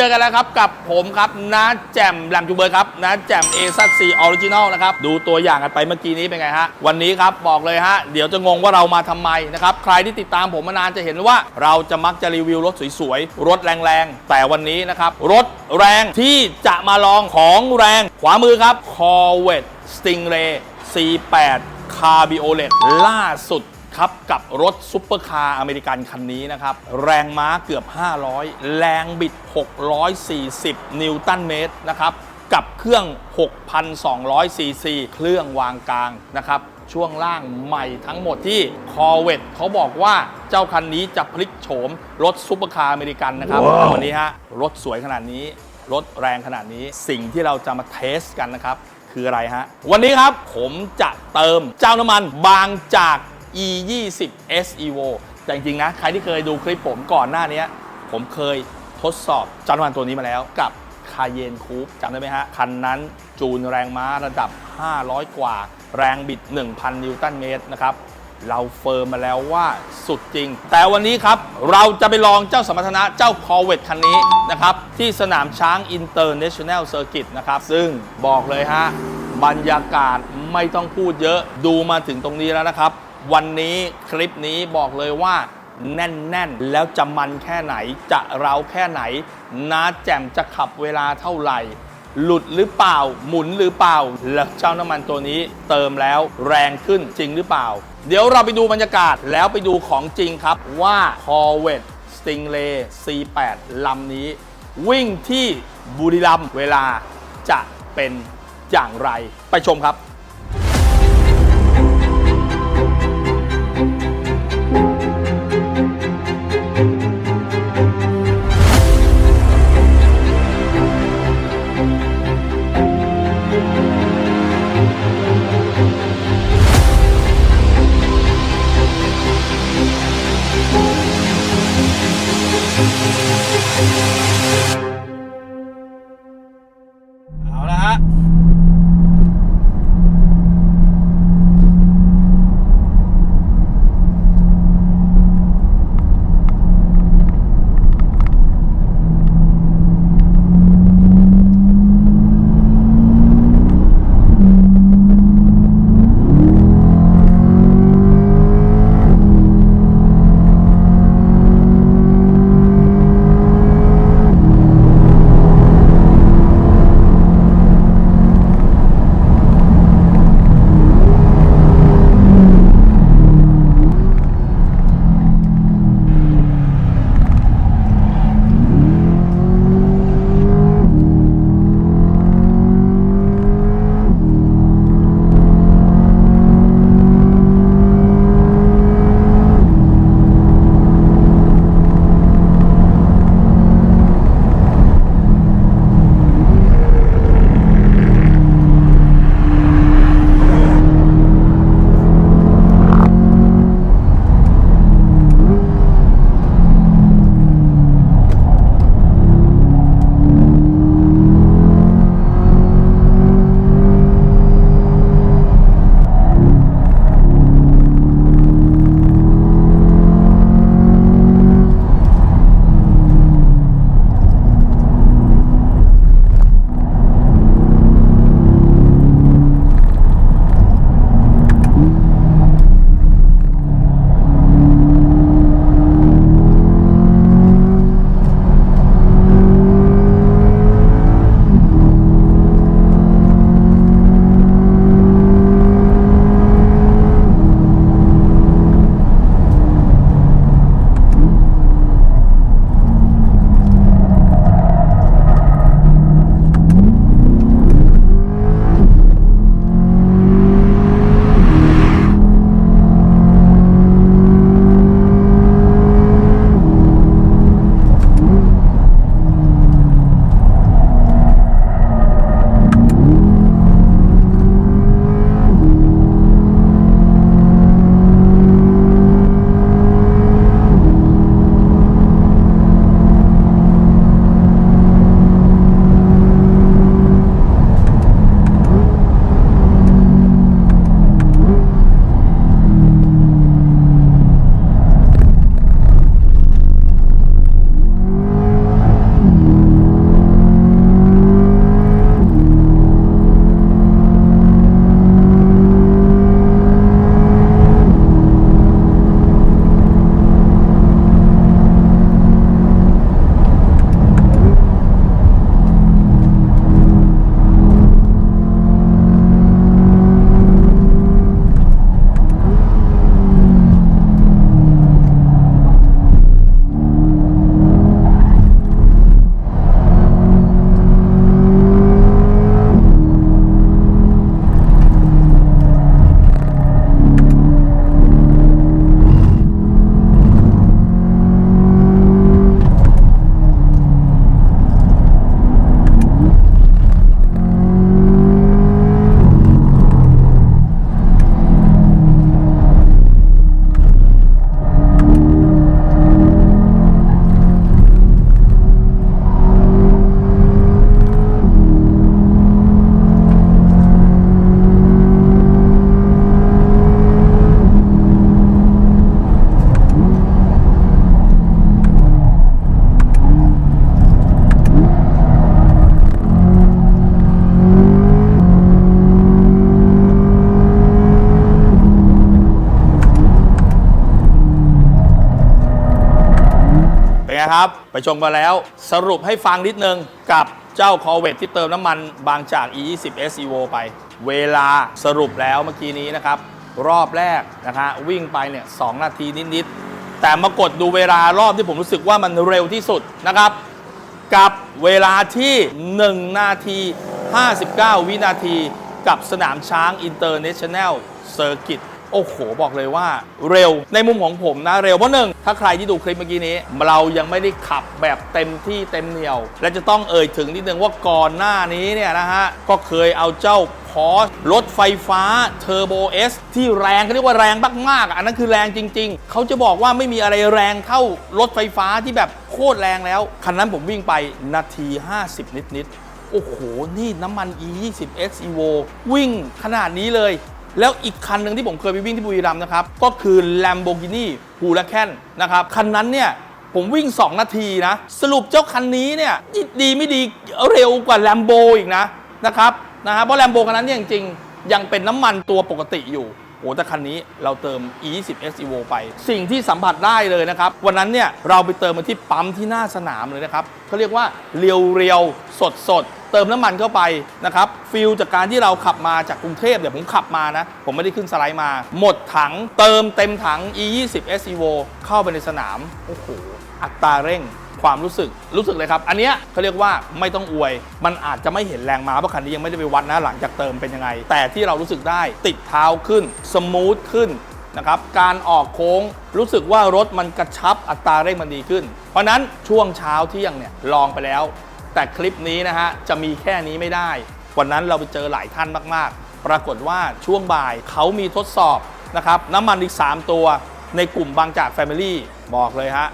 จอกันแล้วครับ กับผมครับน้าแจ่มแหลมจูเบอร์ครับน้าแจ่มเอซัซีออริจินอลนะครับ ดูตัวอย่างกันไปเมื่อกี้นี้เป็นไงฮะ วันนี้ครับ บอกเลยฮะ เดี๋ยวจะงงว่าเรามาทำไมนะครับ ใครที่ติดตามผมมานานจะเห็นว่า เราจะมักจะรีวิวรถสวยๆ รถแรงๆ แต่วันนี้นะครับ รถแรงที่จะมาลองของแรงขวามือครับ Corvette Stingray C8 Cabriolet ล่าสุด ครับกับรถซุปเปอร์คาร์อเมริกันคันนี้นะครับ แรงม้าเกือบ 500 แรงบิด 640 นิวตันเมตรนะครับ กับเครื่อง 6,200 ซีซี เครื่องวางกลางนะครับ ช่วงล่างใหม่ทั้งหมดที่ Corvette เขาบอกว่าเจ้าคันนี้จะพลิกโฉมรถซุปเปอร์คาร์อเมริกันนะครับวันนี้ฮะรถสวยขนาดนี้ รถแรงขนาดนี้สิ่งที่เราจะมาเทสกันนะครับ คืออะไรฮะวันนี้ครับผมจะเติมเจ้าน้ำมันบางจาก e 2 0 s evo แต่จริงๆนะ ใครที่เคยดูคลิปผมก่อนหน้านี้ ผมเคยทดสอบจ้าน้ำมันตัวนี้มาแล้วกับคาเยนคูปจำได้ไหมฮะ คันนั้นจูนแรงม้าระดับ 500 กว่า แรงบิด 1,000 นิวตันเมตรนะครับ เราเฟิร์มมาแล้วว่าสุดจริง แต่วันนี้ครับ เราจะไปลองเจ้าสมรรถนะเจ้า Corvette คันนี้นะครับ ที่สนามช้าง International Circuit นะครับ ซึ่งบอกเลยฮะ บรรยากาศไม่ต้องพูดเยอะดูมาถึงตรงนี้แล้วนะครับ วันนี้คลิปนี้บอกเลยว่าแน่นๆ แล้วจะมันแค่ไหนจะเราแค่ไหนน้าแจ่มจะขับเวลาเท่าไหร่ หลุดหรือเปล่า หมุนหรือเปล่า แล้วเจ้าน้ำมันตัวนี้เติมแล้วแรงขึ้นจริงหรือเปล่า เดี๋ยวเราไปดูบรรยากาศแล้วไปดูของจริงครับว่า Corvette Stingray C8 ลำนี้ วิ่งที่บุรีรัมย์เวลาจะเป็นอย่างไร ไปชมครับ ไงครับ ไปชมกันแล้ว สรุปให้ฟังนิดนึงกับเจ้า Corvette ที่เติมน้ำมันบางจาก E20 S Evo ไป เวลาสรุปแล้วเมื่อกี้นี้นะครับ รอบแรกนะฮะวิ่งไปเนี่ยสองนาทีนิดๆแต่มากดดูเวลารอบที่ผมรู้สึกว่ามันเร็วที่สุดนะครับ กับเวลาที่ 1 นาที 59 วินาที กับสนามช้างอินเตอร์เนชั่นแนลเซอร์กิต โอ้โห บอกเลยว่าเร็วในมุมของผมนะเร็วเพราะหนึ่งถ้าใครที่ดูคลิปเมื่อกี้นี้ เรายังไม่ได้ขับแบบเต็มที่เต็มเหนียว และจะต้องเอ่ยถึงนิดนึงว่าก่อนหน้านี้เนี่ยนะฮะ ก็เคยเอาเจ้าพอร์รถไฟฟ้าเทอร์โบเอสที่แรงเขาเรียกว่าแรงมากๆ อันนั้นคือแรงจริง ๆ เขาจะบอกว่าไม่มีอะไรแรงเท่ารถไฟฟ้าที่แบบโคตรแรงแล้ว คันนั้นผมวิ่งไปนาที 50 นิดๆโอ้โห นี่น้ำมัน E20 X Evo วิ่งขนาดนี้เลย แล้วอีกคันหนึ่งที่ผมเคยไปวิ่งที่บุรีรัมย์นะครับ ก็คือ Lamborghini Huracan นะครับ คันนั้นเนี่ยผมวิ่ง 2 นาทีนะ สรุปเจ้าคันนี้เนี่ยดีไม่ดีเร็วกว่า Lambo อีกนะนะครับนะฮะเพราะ Lambo คันนั้นเนี่ยจริงๆ ยังเป็นน้ำมันตัวปกติอยู่ โอ้แต่คันนี้เราเติม E20 S Evo ไป สิ่งที่สัมผัสได้เลยนะครับ วันนั้นเนี่ยเราไปเติมมาที่ปั๊มที่หน้าสนามเลยนะครับเขาเรียกว่าเรียวเรียวสดสดเติมน้ำมันเข้าไปนะครับฟิลจากการที่เราขับมาจากกรุงเทพเดี๋ยวผมขับมานะ ผมไม่ได้ขึ้นสไลด์มา หมดถังเติมเต็มถัง E20 S Evo เข้าไปในสนาม โอ้โห อัตราเร่ง ความรู้สึกรู้สึกเลยครับ อันเนี้ยเขาเรียกว่าไม่ต้องอวย มันอาจจะไม่เห็นแรงม้าเพราะคันนี้ยังไม่ได้ไปวัดนะหลังจากเติมเป็นยังไง แต่ที่เรารู้สึกได้ติดเท้าขึ้นสมูทขึ้นนะครับการออกโค้งรู้สึกว่ารถมันกระชับอัตราเร่งมันดีขึ้น เพราะนั้นช่วงเช้าเที่ยงเนี่ยลองไปแล้ว แต่คลิปนี้นะฮะจะมีแค่นี้ไม่ได้ วันนั้นเราไปเจอหลายท่านมากๆ ปรากฏว่าช่วงบ่ายเขามีทดสอบนะครับน้ำมันอีก 3 ตัวในกลุ่มบางจาก Family บอกเลยฮะ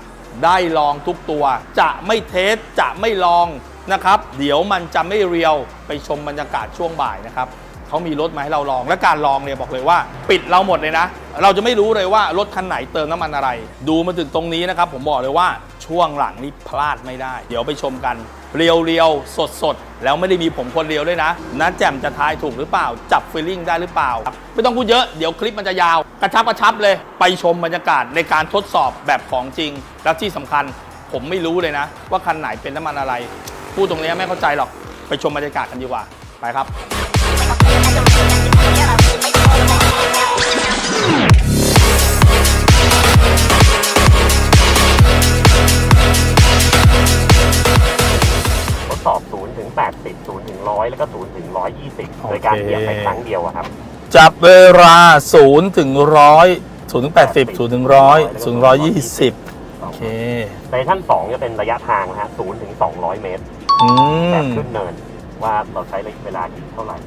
ได้ลองทุกตัว จะไม่เทสจะไม่ลองนะครับ เดี๋ยวมันจะไม่เรียวไปชมบรรยากาศช่วงบ่ายนะครับเขามีรถมาให้เราลอง และการลองเนี่ยบอกเลยว่า ปิดเราหมดเลยนะ เราจะไม่รู้เลยว่ารถคันไหนเติมน้ำมันอะไร ดูมาถึงตรงนี้นะครับ ผมบอกเลยว่าช่วงหลังนี้พลาดไม่ได้ เดี๋ยวไปชมกัน เรียวเรียวสดสดๆแล้วไม่ได้มีผมคนเดียวด้วยนะนะแจ่มจะทายถูกหรือเปล่า จับฟีลลิ่งได้หรือเปล่า ไม่ต้องพูดเยอะ เดี๋ยวคลิปมันจะยาว กระชับกระชับเลย ไปชมบรรยากาศในการทดสอบแบบของจริง แล้วที่สำคัญ ผมไม่รู้เลยนะ ว่าคันไหนเป็นน้ำมันอะไร พูดตรงนี้ไม่เข้าใจหรอก ไปชมบรรยากาศกันดีกว่า ไปครับ 0ถึง100แล้วก็0ถึง120โดยการเหยียบไปครั้งเดียวอะครับ จับเวลา0ถึง100 0ถึง80 0ถึง100 0ถึง120 โอเคสเตชัน2จะเป็นระยะทางนะฮะ0ถึง200 เมตรอืแบบมขึ้นเนินว่าเราใช้เวลากี่เท่าไหร่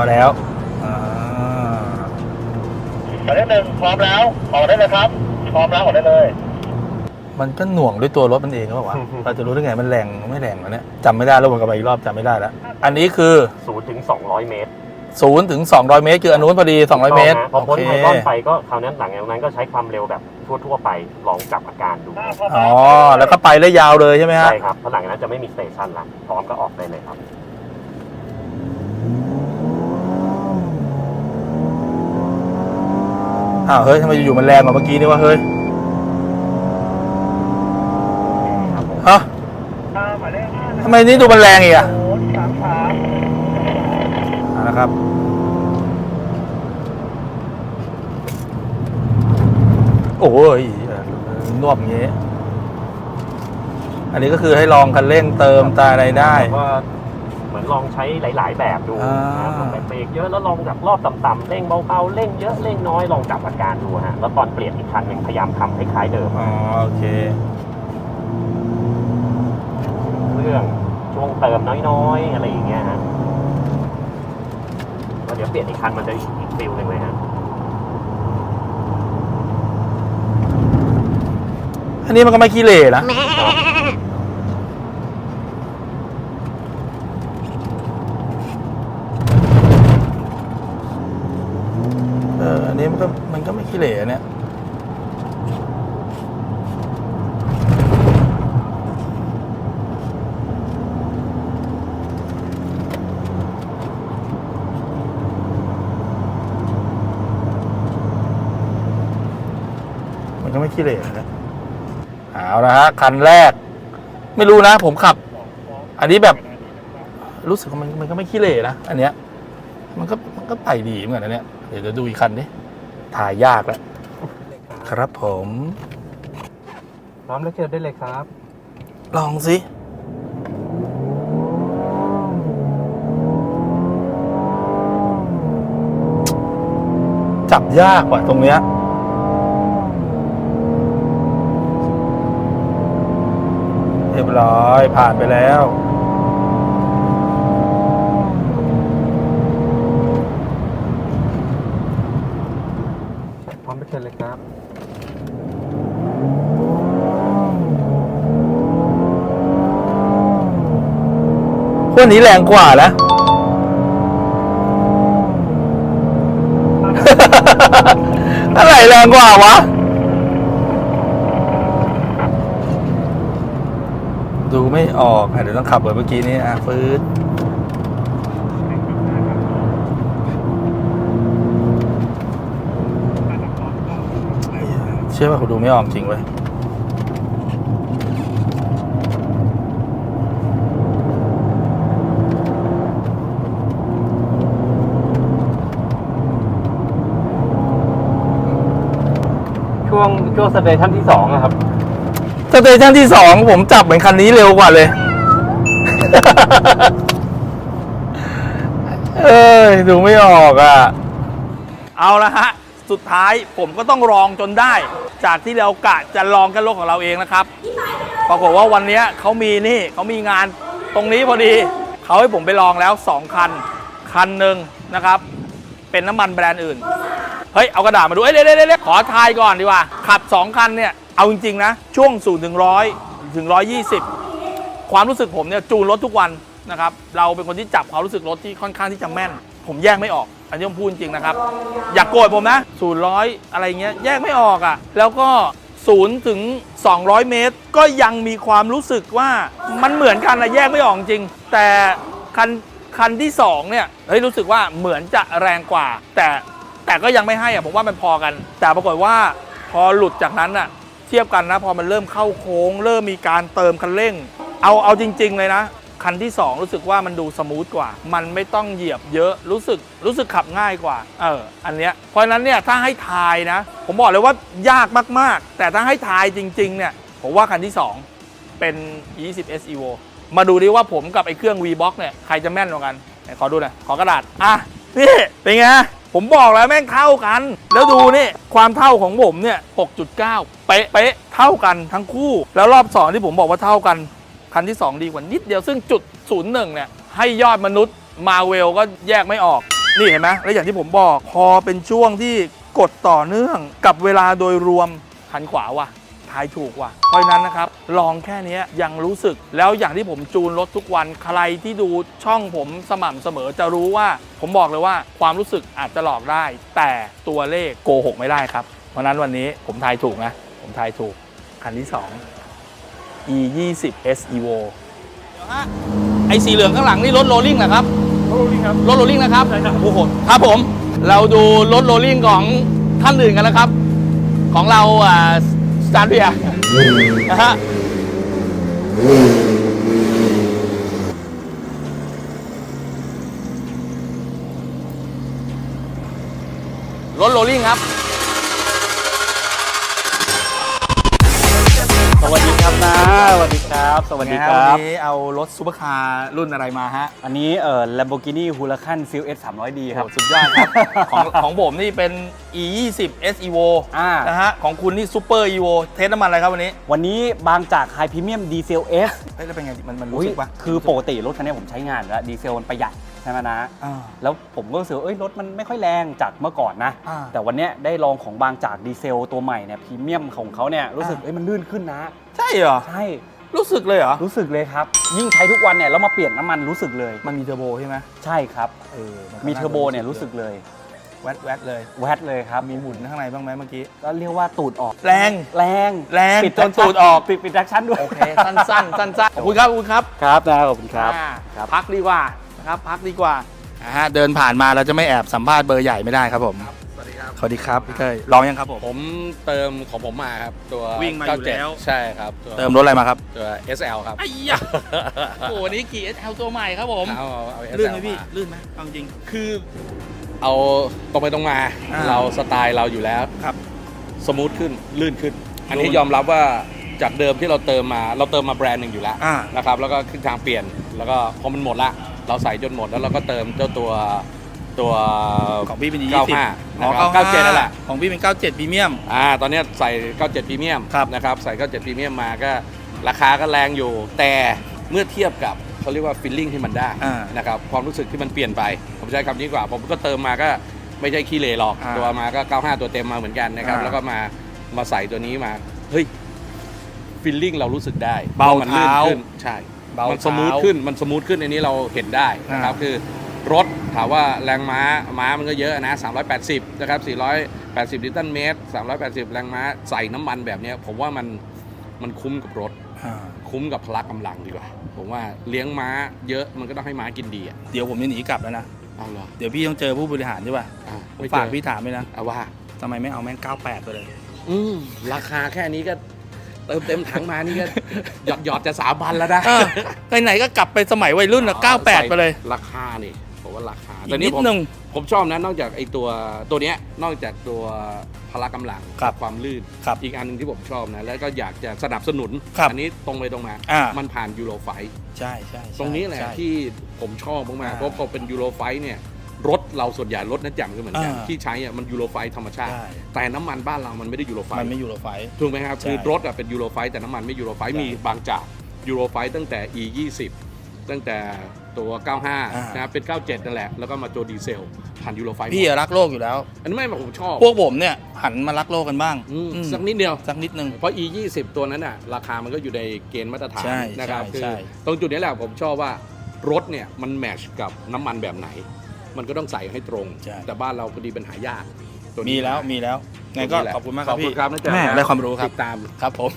อแล้วอ่าหมายเลขหนึ่งพร้อมแล้วออกได้เลยครับ พร้อมแล้วออกได้เลยมันก็หน่วงด้วยตัวรถมันเองหรือเปล่าวะ เราจะรู้ได้ไงมันแรงไม่แรงวะเนี่ยจำไม่ได้แล้ววนกลับไปอีกรอบจำไม่ได้แล้ว อันนี้คือ0ถึง200เมตร0ถึง 200 เมตร คืออันนู้นพอดี 200 เมตรพอพ้นโอเคไฮรอนไปก็คราวนั้นหลังจากนั้นก็ใช้ความเร็วแบบทั่วๆไปลองจับอาการดูอ๋อแล้วก็ไปได้ยาวเลยใช่ไหมฮะใช่ครับเพราะหลังจากนั้นจะไม่มีสเตชันละพร้อมก็ออกได้เลยครับ อ้าวเฮ้ยทำไมอยู่ๆมันแรงกว่าเมื่อกี้นี่วะเฮ้ยครับผมฮะทำไมนี่ดูมันแรงอีกอะเอาละครับโอ้ยเออนวบอย่างงี้ อันนี้ก็คือให้ลองคันเร่งเติมตาอะไรได้ ว่า เหมือนลองใช้หลาย ๆ แบบดูอ่านะครับลองแบบเบรกเยอะแล้วลองจากรอบต่ำๆเร่งเบาๆเร่งเยอะเร่งน้อยลองจับอาการดูฮะแล้วตอนเปลี่ยนอีกคันหนึ่งพยายามทำคล้ายๆเดิมอ๋อโอเคเรื่องช่วงเติมน้อยๆอะไรอย่างเงี้ยฮะแล้วเดี๋ยวเปลี่ยนอีกคันมันจะอีกอีกฟิลหนึ่งเลยฮะอันนี้มันก็ไม่ขี้เหร่นะ เออ อันนี้มันก็มันก็ไม่ขี้เหร่เนี่ย ขี้เหร่นะเอาละฮะคันแรก ไม่รู้นะผมขับ อันนี้แบบรู้สึกว่ามันมันก็ไม่ขี้เหร่นะอันเนี้ย มันก็มันก็ไปดีเหมือนกันนะเนี่ยเดี๋ยวจะดูอีกคันนี้ถ่ายยากแล้วครับผมพร้อมแล้วเชิญได้เลยครับ ลองสิจับยากว่ะตรงเนี้ย เรี ยบร้อยผ่านไปแล้วพร้อมแล้วเชิญเลยครับพวกนี้แรงกว่านะ อะไรแรงกว่าวะ ดูไม่ออกอะเดี๋ยวต้องขับเหมือนเมื่อกี้นี้อะฟืดเชื่อว่าผมดูไม่ออกจริงเว้ยช่วงช่วงสเตชันที่สองอะครับ เตชันที่สองผมจับเหมือนคันนี้เร็วกว่าเลย เอ้ย ดูไม่ออกอะ เอาละฮะ สุดท้ายผมก็ต้องลองจนได้ จากที่เรากะจะลองกันรถของเราเองนะครับ ปรากฏว่าวันนี้เขามีนี่เขามีงานตรงนี้พอดี เขาให้ผมไปลองแล้ว 2 คัน คันหนึ่งนะครับ เป็นน้ำมันแบรนด์อื่น เฮ้ย เอากระดาษมาดู เอ้ยเดี๋ยวเดี๋ยวเดี๋ยวขอทายก่อนดีกว่า ขับ 2 คันเนี่ย เอาจริงๆนะช่วง0ถึง100ถึง120ความรู้สึกผมเนี่ยจูนรถทุกวันนะครับเราเป็นคนที่จับความรู้สึกรถที่ค่อนข้างที่จะแม่น ผมแยกไม่ออก อันนี้ผมพูดจริงนะครับ อย่ากโกรธผมนะศูนย์ร้อยอะไรเงี้ยแยกไม่ออกอะ่ะ แล้วก็ศูนย์ถึง 200 เมตร ก็ยังมีความรู้สึกว่ามันเหมือนกันนะแยกไม่ออกจริง แต่คันคันที่สองเนี่ยเฮ้ยรู้สึกว่าเหมือนจะแรงกว่า แต่แต่ก็ยังไม่ให้อะผมว่ามันพอกัน แต่ปรากฏว่าพอหลุดจากนั้นอะ เทียบกันนะ พอมันเริ่มเข้าโค้ง เริ่มมีการเติมคันเร่ง เอาเอาจริง ๆ เลยนะ คันที่ 2 รู้สึกว่ามันดูสมูทกว่า มันไม่ต้องเหยียบเยอะรู้สึกรู้สึกขับง่ายกว่า เอออันเนี้ยเพราะฉะนั้นเนี่ยถ้าให้ทายนะ ผมบอกเลยว่ายากมากๆ แต่ถ้าให้ทายจริง ๆ เนี่ยผมว่าคันที่ 2 เป็น 20 S Evo มาดูดิว่าผมกับไอ้เครื่อง V-Box เนี่ยใครจะแม่นกว่ากันขอดูหน่อยขอกระดาษอะนี่เป็นไงผมบอกแล้วแม่งเท่ากัน แล้วดูนี่ ความเท่าของผมเนี่ย 6.9 เป๊ะเป๊ะเท่ากันทั้งคู่ แล้วรอบ 2 ที่ผมบอกว่าเท่ากัน คันที่ 2 ดีกว่านิดเดียวซึ่งจุด 01 เนี่ย ให้ยอดมนุษย์มาเวลก็แยกไม่ออก นี่เห็นไหมแล้วอย่างที่ผมบอกพอเป็นช่วงที่กดต่อเนื่องกับเวลาโดยรวมคันขวาว่ะทายถูกว่ะ เพราะนั้นนะครับ ลองแค่นี้ยังรู้สึกแล้วอย่างที่ผมจูนรถทุกวันใครที่ดูช่องผมสม่ำเสมอจะรู้ว่า ผมบอกเลยว่าความรู้สึกอาจจะหลอกได้ แต่ตัวเลขโกหกไม่ได้ครับ เพราะนั้นวันนี้ผมทายถูกนะ ผมทายถูก คันที่ 2 e 2 0 s evo ไอสีเหลืองข้างหลังนี่รถโรลลิ่งเหรอครับโอ้นี่ครับ รถโรลลิ่งนะครับ ใช่ครับ โอ้โห ครับผม เราดูรถโรลลิ่งของท่านอื่นกันแล้วครับ ของเราอ่าสตาร์เบียนะฮะรถโรลลิ่งครับ สวัสดีครับ สวัสดีควัรับ นนี้เอารถซูเปอร์คาร์รุ่นอะไรมาฮะอันนี้เอ่อ Lamborghini Huracan Seal S 300D ครับ โอ้สุดยอดครับ ของของผมนี่เป็น e 2 0 s evo อ่า นะฮะ ของคุณนี่ซูเปอร์ evo เทสน้ำมันอะไรครับวันนี้วันนี้บางจาก High Premium Diesel S เฮ้ยแล้วเป็นไง มันมันรู้อุ๊ยสึกปะคือปกติรถคันนี้ผมใช้งานแล้วดีเซลมันประหยัด ใช่ไหมนะ อ่า แล้วผมก็รู้สึกว่าเอ้ยรถมันไม่ค่อยแรงจากเมื่อก่อนนะ อ่าแต่วันเนี้ยได้ลองของบางจากดีเซลตัวใหม่เนี่ยพรีเมียมของเขาเนี่ยรู้สึกอ่า เอ้ยมันลื่นขึ้นนะ ใช่เหรอ ใช่ รู้สึกเลยเหรอ รู้สึกเลยครับ ยิ่งใช้ทุกวันเนี่ยแล้วมาเปลี่ยนน้ำมันรู้สึกเลย มันมีเทอร์โบใช่ไหมใช่ครับ เออก็มีเทอร์โบเนี่ยรู้สึกเลย แวดแวดเลย แวดเลยครับ มีหมุนข้างในบ้างไหมเมื่อกี้ ก็เรียกว่าตูดออก แรง แรงแรงปิดจนตูดออก ปิดปิดดักชั่นด้วยโอเค สั้นสั้นสั้นสั้นขอบคุณครับ ขอบคุณครับครับนะขอบคุณครับ อ่าครับ พักดีกว่า นะครับพักดีกว่าอ่าฮะเดินผ่านมาเราจะไม่แอบสัมภาษณ์เบอร์ใหญ่ไม่ได้ครับผมสวัสดีครับสวัสดีครับพี่เต้ยลองยังครับผม ผมเติมของผมมาครับ ตัววิ่งมาอยู่97แล้วใช่ครับตัวเติมรถอะไรมาครับ ตัว SL ครับไอ้ยะโอ้โหนี่กี่ SL ตัวใหม่ครับผม เอาเอาเอา SL ลื่นไหมพี่าลื่นไหมเอาจริง คือเอาตรงไปตรงมา อ่าเราสไตล์เราอยู่แล้วครับสมูทขึ้นลื่นขึ้น อันนี้ลื่นยอมรับว่าจากเดิมที่เราเติมมา เราเติมมาแบรนด์หนึ่งอยู่แล้วอ่านะครับแล้วก็ขึ้นทางเปลี่ยนแล้วก็พอมันหมดละ เราใส่จนหมดแล้วเราก็เติมเจ้าตัวตัวของพี่เป็น95 20อ๋อ97นั่นแหละของพี่เป็น97พรีเมียมอ่าตอนเนี้ยใส่97พรีเมียมครับนะครับใส่97พรีเมียมมาก็ราคาก็แรงอยู่ แต่เมื่อเทียบกับเขาเรียกว่าฟิลลิ่งที่มันได้อ่านะครับความรู้สึกที่มันเปลี่ยนไป ผมใช้คำนี้ดีกว่า ผมก็เติมมาก็ไม่ใช่ขี้เลหรอกอ่าตัวมาก็ 95 ตัวเต็มมาเหมือนกันนะครับอ่าแล้วก็มามาใส่ตัวนี้มาเฮ้ยฟิลลิ่งเรารู้สึกได้เบาว่มันลื่นเท้าขึ้นใช่เบามันสมูทเท้าขึ้นมันสมูทขึ้นอันนี้เราเห็นได้นะครับอ่าคือรถถามว่าแรงม้าม้ามันก็เยอะนะ 380 นะครับ 480ลิตรเมตร 380 แรงม้าใส่น้ำมันแบบเนี้ยผมว่ามันมันคุ้มกับรถอ่าคุ้มกับพละกำลังดีกว่า ผมว่าเลี้ยงม้าเยอะมันก็ต้องให้ม้ากินดีอะเดี๋ยวผมจะหนีกลับแล้วนะเอาเหรอเดี๋ยวพี่ต้องเจอผู้บริหารใช่ป่ะอะผมไม่เจอฝากพี่ถามด้วยนะเอาว่าทำไมไม่เอาแม่ง 98 ไปเลยอืมราคาแค่นี้ก็ เติมเต็มถังมานี่ก็ หยอดหยอดจะสามพันแล้วนะเออไหนๆก็กลับไปสมัยวัยรุ่นอะ98 ไปเลยราคานี่ผมว่าราคาอีแต่กนี่นิดผมนึง ผมชอบนะนอกจากไอ้ตัวตัวเนี้ยนอกจากตัวพละกำลังครับความลื่น ครับอีกอันหนึงที่ผมชอบนะแล้วก็อยากจะสนับสนุนครับอันี้ตรงไปตรงมา อ่ามันผ่านยูโรไฟใช่ใช่ใช่ตรงนี้แหละใช่ ที่ผมชอบมากๆอ่า เพราะพอเป็นยูโรไฟเนี่ย รถเราส่วนใหญ่รถนั่นจังก็เหมือนกัน อ่าที่ใช้อะมันยูโรไฟธรรมชาติ ใช่ แต่น้ำมันบ้านเรามันไม่ได้ยูโรไฟมันไม่อยู่รถไฟ ถูกไหมครับ ใช่คือรถอะเป็นยูโรไฟแต่น้ำมันไม่ยูโรไฟใช่มีบางจากยูโรไฟตั้งแต่ e 2 0ตั้งแต่ตัว 95 นะครับเป็น 97 นั่นแหละ แล้วก็มาตัวดีเซลผ่านยูโรไฟพี่อะรักโลกอยู่แล้ว อันนี้ไม่บอกผมชอบพวกผมเนี่ยหันมารักโลกกันบ้างอืมอืมสักนิดเดียว สักนิดนึง เพราะ e 2 0ตัวนั้นอะราคามันก็อยู่ในเกณฑ์มาตรฐานใช่นะครับใช่คือใช่ ตรงจุดนี้แหละผมชอบว่ารถเนี่ยมันแมชกับน้ำมันแบบไหน มันก็ต้องใส่ให้ตรง ใช่ แต่บ้านเราพอดีเป็นหายากตัวนี้มีแล้วมีแล้วไงก็ตัวนี้แหละขอบคุณมากครับขอบคุณพี่ครับนะจ๊ะแม่ได้ความรู้ครับ ติดตาม ครับผม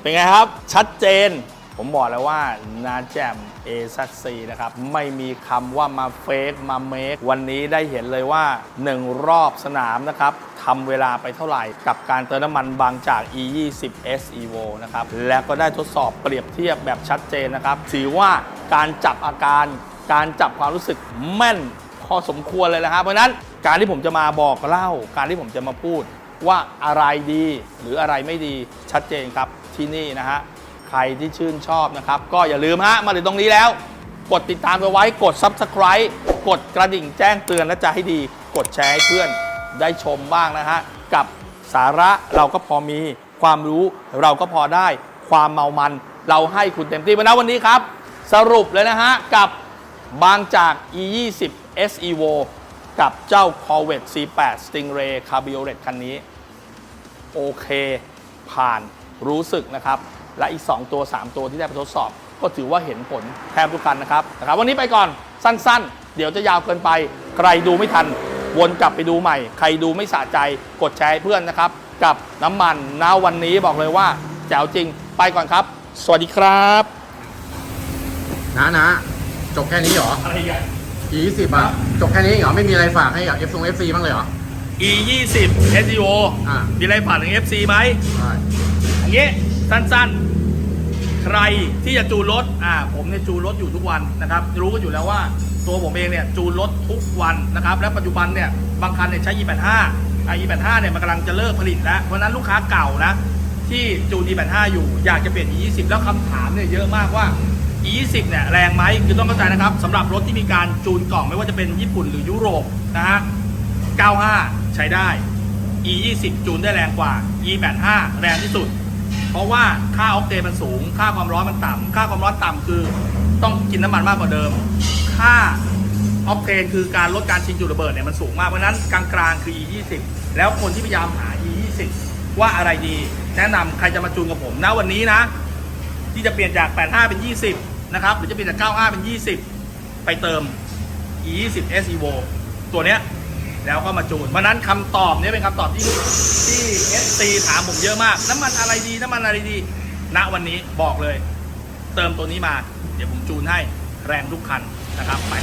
เป็นไงครับ ชัดเจน ผมบอกแล้วว่านาแจมเอซัสซีนะครับ ไม่มีคำว่ามาเฟกมาเมควันนี้ได้เห็นเลยว่า 1 รอบสนามนะครับทำเวลาไปเท่าไหร่ กับการเติมน้ำมันบางจาก e 2 0 s evo นะครับ แล้วก็ได้ทดสอบเปรียบเทียบแบบชัดเจนนะครับ ถือว่าการจับอาการ การจับความรู้สึกแม่นพอสมควรเลยนะครับเพราะนั้นการที่ผมจะมาบอกเล่า การที่ผมจะมาพูดว่าอะไรดีหรืออะไรไม่ดีชัดเจนครับที่นี่นะฮะใครที่ชื่นชอบนะครับ ก็อย่าลืมฮะมาถึงตรงนี้แล้ว กดติดตามเอาไว้กด Subscribe กดกระดิ่งแจ้งเตือนและจะให้ดี กดแชร์ให้เพื่อนได้ชมบ้างนะฮะกับสาระเราก็พอมีความรู้เราก็พอได้ความเมามัน เราให้คุณเต็มที่วันนั้นวันนี้ครับ สรุปเลยนะฮะกับ บางจาก e 2 0 s evo กับเจ้า Corvette C8 Stingray Cabriolet คันนี้ โอเคผ่านรู้สึกนะครับ และอีก 2 ตัว 3 ตัวที่ได้ไปทดสอบ ก็ถือว่าเห็นผลแทบทุกคันนะครับนะครับ วันนี้ไปก่อนสั้นๆ เดี๋ยวจะยาวเกินไป ใครดูไม่ทัน วนกลับไปดูใหม่ ใครดูไม่สะใจกดแชร์ให้เพื่อนนะครับ กับน้ำมันนาวันนี้บอกเลยว่าแจ๋วจริงไปก่อนครับ สวัสดีครับนะนะ จบแค่นี้เหรออะไรกันอีสิบอะ จบแค่นี้เหรอ ไม่มีอะไรฝากให้กับ F 2 F C บ้างเลยเหรอ e 2 0 SEO อ่ามีอะไรผ่านถึง FC ไหมใช่อย่างเงี้ยสั้นๆ ใครที่จะจูนรถอ่าผมเนี่ยจูนรถอยู่ทุกวันนะครับ รู้กันอยู่แล้วว่า ตัวผมเองเนี่ยจูนรถทุกวันนะครับ และปัจจุบันเนี่ยบางคันเนี่ยใช้ E85 อ่า E85 เนี่ยมันกำลังจะเลิกผลิตแล้ว เพราะฉะนั้นลูกค้าเก่านะ ที่จูน E85 อยู่อยากจะเปลี่ยน E20 แล้วคำถามเนี่ยเยอะมากว่า E20 เนี่ยแรงไหมคือต้องเข้าใจนะครับสำหรับรถที่มีการจูนกล่องไม่ว่าจะเป็นญี่ปุ่นหรือยุโรปนะฮะ 95 ใช้ได้ E20 จูนได้แรงกว่า E85 แรงที่สุด เพราะว่าค่าออกเทนมันสูง ค่าความร้อนมันต่ำค่าความร้อนต่ำคือต้องกินน้ำมันมากกว่าเดิม ค่าออกเทนคือการลดการชิงจุดระเบิดเนี่ยมันสูงมาก เพราะนั้นกลางๆคือ E20 แล้วคนที่พยายามหา E20 ว่าอะไรดี แนะนำใครจะมาจูนกับผมนะวันนี้นะ ที่จะเปลี่ยนจาก 85 เป็น 20 นะครับหรือจะเป็นจาก95 เป็น 20 ไปเติม E20 S Evo ตัวเนี้ยแล้วก็มาจูนวันนั้นคำตอบเนี้เป็นคำตอบที่ที่ SC ถามผมเยอะมาก น้ำมันอะไรดี น้ำมันอะไรดี ณวันนี้บอกเลย เติมตัวนี้มา เดี๋ยวผมจูนให้แรงทุกคันนะครับไป